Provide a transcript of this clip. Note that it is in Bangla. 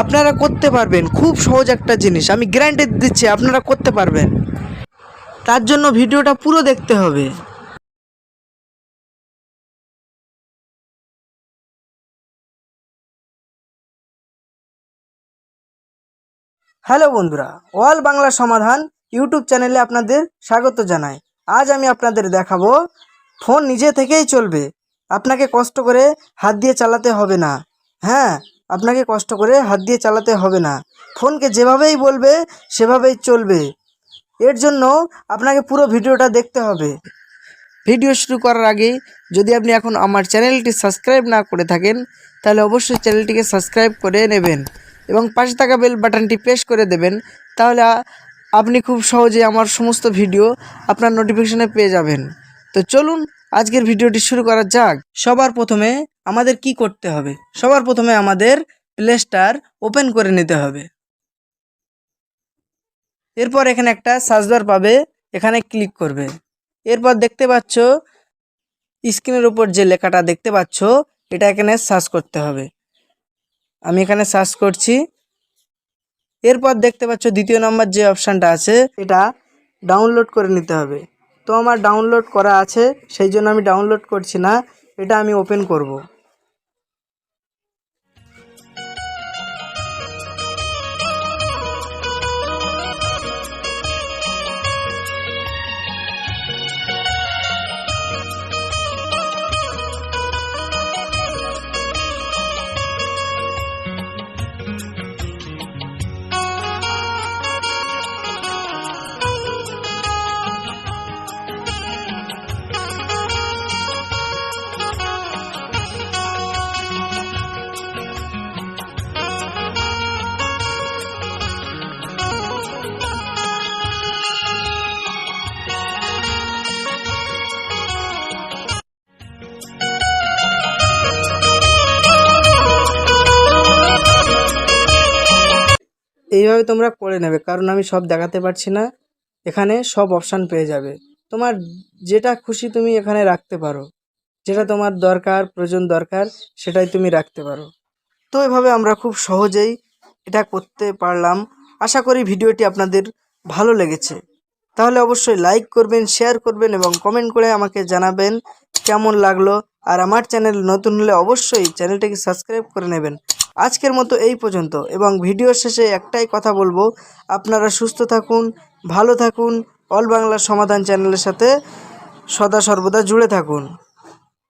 আপনারা করতে পারবেন, খুব সহজ একটা জিনিস। আমি গ্যারান্টি দিচ্ছি, আপনারা করতে পারবেন। তার জন্য ভিডিওটা পুরো দেখতে হবে। হ্যালো বন্ধুরা অল বাংলা সমাধান ইউটিউব চ্যানেলে আপনাদের স্বাগত জানাই। আজ আমি আপনাদের দেখাবো, ফোন নিজে থেকেই চলবে। আপনাকে কষ্ট করে হাত দিয়ে চালাতে হবে না। হ্যাঁ আপনাকে কষ্ট করে হাত দিয়ে চালাতে হবে না। ফোনকে যেভাবেই বলবে, সেভাবেই চলবে। এর জন্য আপনাকে পুরো ভিডিওটা দেখতে হবে। ভিডিও শুরু করার আগে যদি আপনি এখন আমার চ্যানেলটি সাবস্ক্রাইব না করে থাকেন, তাহলে অবশ্যই চ্যানেলটিকে সাবস্ক্রাইব করে নেবেন এবং পাশে থাকা বেল বাটনটি প্রেস করে দেবেন, তাহলে আপনি খুব সহজে আমার সমস্ত ভিডিও আপনার নোটিফিকেশনে পেয়ে যাবেন। তো চলুন আজকের ভিডিওটি শুরু করা যাক। সবার প্রথমে আমাদের কি করতে হবে? সবার প্রথমে আমাদের প্লে স্টার ওপেন করে নিতে হবে। এরপর এখানে একটা সার্চ বার পাবে, এখানে ক্লিক করবে। এরপর দেখতে পাচ্ছ স্ক্রিনের উপর যে লেখাটা দেখতে পাচ্ছ, এটা এখানে সার্চ করতে হবে। আমি এখানে সার্চ করছি। এরপর দেখতে পাচ্ছ, দ্বিতীয় নম্বর যে অপশানটা আছে, এটা ডাউনলোড করে নিতে হবে। তো আমার ডাউনলোড করা আছে, সেই জন্য আমি ডাউনলোড করছি না, এটা আমি ওপেন করব। এইভাবে তোমরা করে নেবে, কারণ আমি সব দেখাতে পারছি না। এখানে সব অপশান পেয়ে যাবে। তোমার যেটা খুশি তুমি এখানে রাখতে পারো। যেটা তোমার দরকার, প্রয়োজন দরকার, সেটাই তুমি রাখতে পারো। তো এভাবে আমরা খুব সহজেই এটা করতে পারলাম। আশা করি ভিডিওটি আপনাদের ভালো লেগেছে। তাহলে অবশ্যই লাইক করবেন শেয়ার করবেন এবং কমেন্ট করে আমাকে জানাবেন কেমন লাগল। আর আমার চ্যানেল নতুন হলে অবশ্যই চ্যানেলটাকে সাবস্ক্রাইব করে নেবেন। আজকের মতো এই পর্যন্ত এবং ভিডিওর শেষে একটাই কথা বলব। আপনারা সুস্থ থাকুন, ভালো থাকুন অল বাংলা সমাধান চ্যানেলের সাথে সদা সর্বদা জুড়ে থাকুন।